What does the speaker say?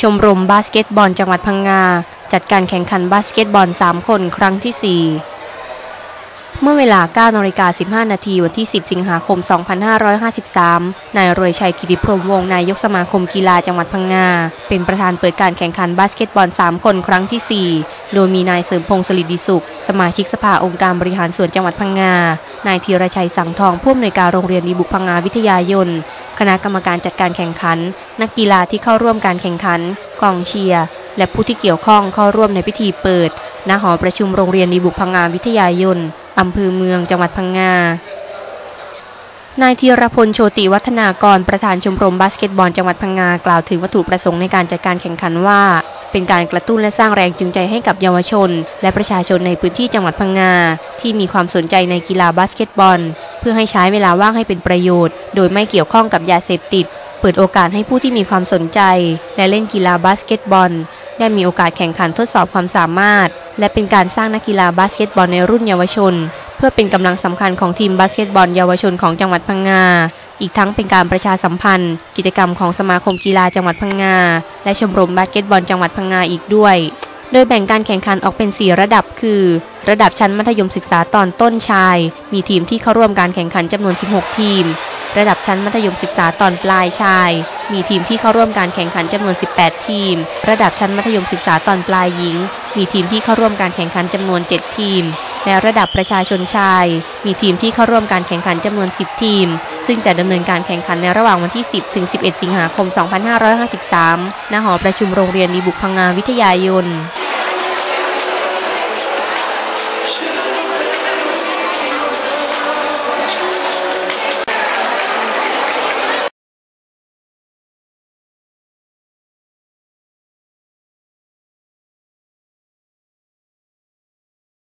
ชมรมบาสเกตบอลจังหวัดพังงา จัดการแข่งขันบาสเกตบอล 3 คนครั้งที่ 4 เมื่อเวลา9นาฬิกา15 นาทีวันที่ 10 สิงหาคม 2553 นายรวยชัยกิติพรมวงนายกสมาคมกีฬาจังหวัดพังงา เป็นประธานเปิดการแข่งขันบาสเกตบอล 3 คนครั้งที่ 4 โดยมีนายเสริมพงศ์สลิดดิสุข สมาชิกสภาองค์การบริหารส่วนจังหวัดพังงา นายธีรชัยสังทองผู้อำนวยการโรงเรียนดีบุกพังงาวิทยายน คณะกรรมการจัดการแข่งขัน นักกีฬาที่เข้าร่วมการแข่งขัน กองเชียร์ และผู้ที่เกี่ยวข้องเข้าร่วมในพิธีเปิด ณ หอประชุมโรงเรียนดีบุกพังงาวิทยายน อำเภอเมืองจังหวัดพังงา นายธีรพลโชติวัฒนากรประธานชมรมบาสเกตบอลจังหวัดพังงากล่าวถึงวัตถุประสงค์ในการจัดการแข่งขันว่า เป็นการกระตุ้นและสร้างแรงจูงใจให้กับเยาวชน และประชาชนในพื้นที่จังหวัดพังงา ที่มีความสนใจในกีฬาบาสเกตบอล เพื่อให้ใช้เวลาว่างให้เป็นประโยชน์ โดยไม่เกี่ยวข้องกับยาเสพติดเปิดโอกาสให้ผู้ที่มีความสนใจ และเล่นกีฬาบาสเกตบอล ได้มีโอกาสแข่งขันทดสอบความสามารถ และเป็นการสร้างนักกีฬาบาสเกตบอลในรุ่นเยาวชน เพื่อเป็นกำลังสำคัญของทีมบาสเกตบอลเยาวชนของจังหวัดพังงา อีกทั้งเป็นการประชาสัมพันธ์ กิจกรรมของสมาคมกีฬาจังหวัดพังงา และชมรมบาสเกตบอลจังหวัดพังงาอีกด้วย โดยแบ่งการแข่งขันออกเป็น 4 ระดับ คือ ระดับชั้นมัธยมศึกษาตอนต้นชาย มีทีมที่เข้าร่วมการแข่งขันจำนวน 16 ทีม ระดับชั้นมัธยมศึกษาตอนปลายชาย มีทีมที่เข้าร่วมการแข่งขันจำนวน 18 ทีม ระดับชั้นมัธยมศึกษาตอนปลายหญิง มีทีมที่เข้าร่วมการแข่งขันจำนวน 7 ทีมและระดับประชาชนชาย มีทีมที่เข้าร่วมการแข่งขันจำนวน 10 ทีม ซึ่งจะดำเนินการแข่งขันในระหว่างวันที่ 10 ถึง 11 สิงหาคม 2553 ณ หอประชุมโรงเรียนดีบุกพังงาวิทยายน